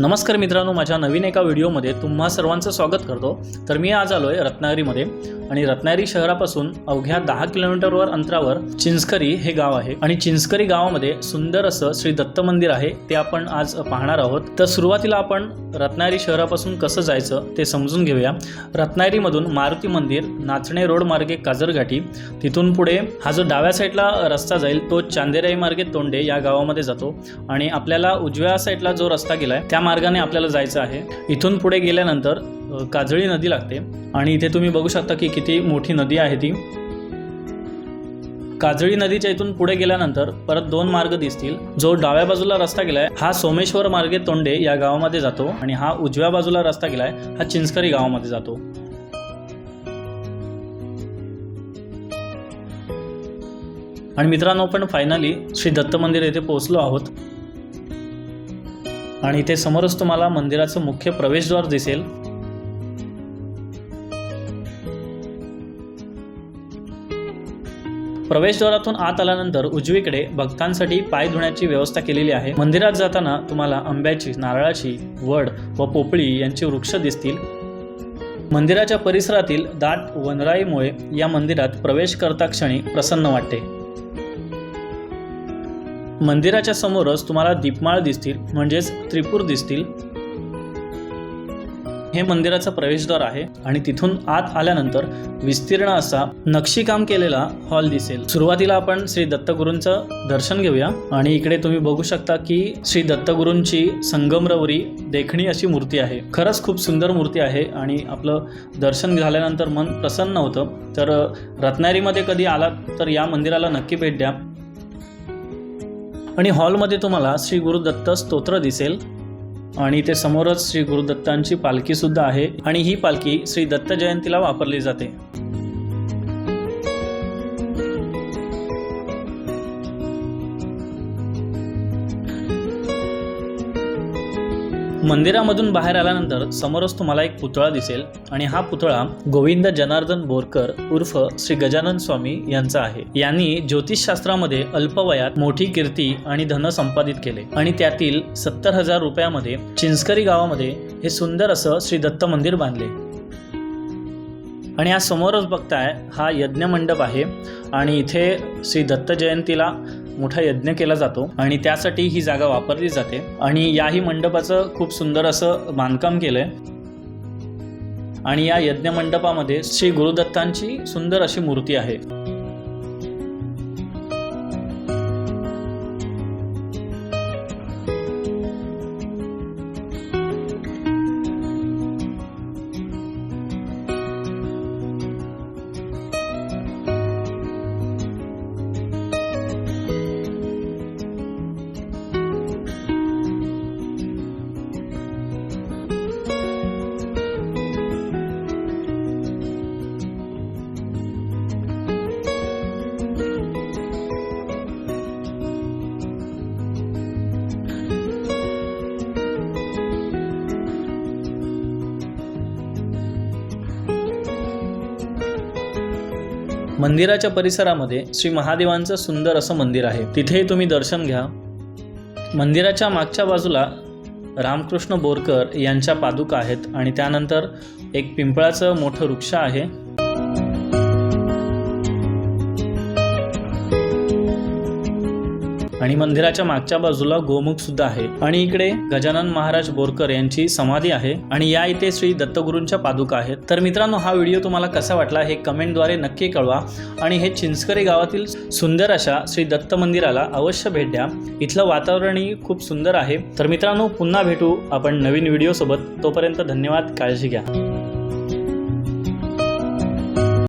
नमस्कार मित्रांनो माझ्या नवीन एका व्हिडिओमध्ये तुम्हा सर्वांचं स्वागत करतो. तर मी आज आलो आहे रत्नागिरीमध्ये. आणि रत्नागिरी शहरापासून अवघ्या दहा किलोमीटरवर अंतरावर चिंचकरी हे गाव आहे. आणि चिंचकरी गावामध्ये सुंदर असं श्री दत्त मंदिर आहे. ते आपण आज पाहणार आहोत. तर सुरुवातीला आपण रत्नागिरी शहरापासून कसं जायचं ते समजून घेऊया. रत्नागिरीमधून मारुती मंदिर नाचणे रोड मार्गे काजरघाटी तिथून पुढे हा जो डाव्या साईडला रस्ता जाईल तो चांदेराई मार्गे तोंडे या गावामध्ये जातो. आणि आपल्याला उजव्या साईडला जो रस्ता गेलाय त्या मार्गाने आपल्याला जायचं आहे. इथून पुढे गेल्यानंतर काजळी नदी लागते. आणि इथे तुम्ही बघू शकता की किती मोठी नदी आहे ती. काजळी नदीच्या इथून पुढे गेल्यानंतर परत दोन मार्ग दिसतील. जो डाव्या बाजूला रस्ता गेलाय हा सोमेश्वर मार्गे तोंडे या गावामध्ये जातो आणि हा उजव्या बाजूला रस्ता गेलाय हा चिंचकरी गावामध्ये जातो. आणि मित्रांनो पण फायनली श्री दत्त मंदिर येथे पोहोचलो आहोत. आणि इथे समोरच तुम्हाला मंदिराचं मुख्य प्रवेशद्वार दिसेल. प्रवेशद्वारातून आत आल्यानंतर उजवीकडे भक्तांसाठी पाय धुण्याची व्यवस्था केलेली आहे. मंदिरात जाताना तुम्हाला आंब्याची नारळाची वड व पोपळी यांचे वृक्ष दिसतील. मंदिराच्या परिसरातील दाट वनराईमुळे या मंदिरात प्रवेश करता क्षणी प्रसन्न वाटते. मंदिराच्या समोरच तुम्हाला दीपमाळ दिसतील म्हणजेच त्रिपूर दिसतील. हे मंदिराचं प्रवेशद्वार आहे आणि तिथून आत आल्यानंतर विस्तीर्ण असा नक्षीकाम केलेला हॉल दिसेल. सुरुवातीला आपण श्री दत्तगुरूंचं दर्शन घेऊया आणि इकडे तुम्ही बघू शकता की श्री दत्तगुरूंची संगमरवरी देखणी अशी मूर्ती आहे. खरंच खूप सुंदर मूर्ती आहे आणि आपलं दर्शन झाल्यानंतर मन प्रसन्न होतं. तर रत्नागिरीमध्ये कधी आलात तर या मंदिराला नक्की भेट द्या. आणि हॉलमध्ये तुम्हाला श्री गुरुदत्त स्तोत्र दिसेल. आणि ते समोरच श्री गुरुदत्तांची पालखी सुद्धा आहे. आणि ही पालखी श्री दत्त जयंतीला वापरली जाते. मंदिरामधून बाहेर आल्यानंतर समोरच तुम्हाला एक पुतळा दिसेल आणि हा पुतळा गोविंद जनार्दन बोरकर उर्फ श्री गजानन स्वामी यांचा आहे. यांनी ज्योतिषशास्त्रामध्ये अल्पवयात मोठी कीर्ती आणि धन संपादित केले आणि त्यातील सत्तर हजार रुपयामध्ये चिंचकरी गावामध्ये हे सुंदर असं श्री दत्त मंदिर बांधले. आणि या समोरच बघताय हा यज्ञ मंडप आहे आणि इथे श्री दत्त जयंतीला मोठा यज्ञ केला जातो आणि त्यासाठी ही जागा वापरली जाते. आणि याही मंडपाचं खूप सुंदर असं बांधकाम केलंय. आणि या यज्ञ मंडपामध्ये श्री गुरुदत्तांची सुंदर अशी मूर्ती आहे. मंदिराच्या परिसरामध्ये श्री महादेवांचं सुंदर असं मंदिर आहे. तिथे तुम्ही दर्शन घ्या. मंदिराच्या मागच्या बाजूला रामकृष्ण बोरकर यांच्या पादुका आहेत आणि त्यानंतर एक पिंपळाचं मोठं वृक्ष आहे. आणि मंदिराच्या मागच्या बाजूला गोमुख सुद्धा आहे. आणि इकडे गजानन महाराज बोरकर यांची समाधी आहे. आणि या इथे श्री दत्तगुरूंच्या पादुका आहेत. तर मित्रांनो हा व्हिडिओ तुम्हाला कसा वाटला हे कमेंटद्वारे नक्की कळवा. आणि हे चिंचकरी गावातील सुंदर अशा श्री दत्त मंदिराला अवश्य भेट द्या. इथलं वातावरणही खूप सुंदर आहे. तर मित्रांनो पुन्हा भेटू आपण नवीन व्हिडिओ सोबत तोपर्यंत धन्यवाद काळजी घ्या.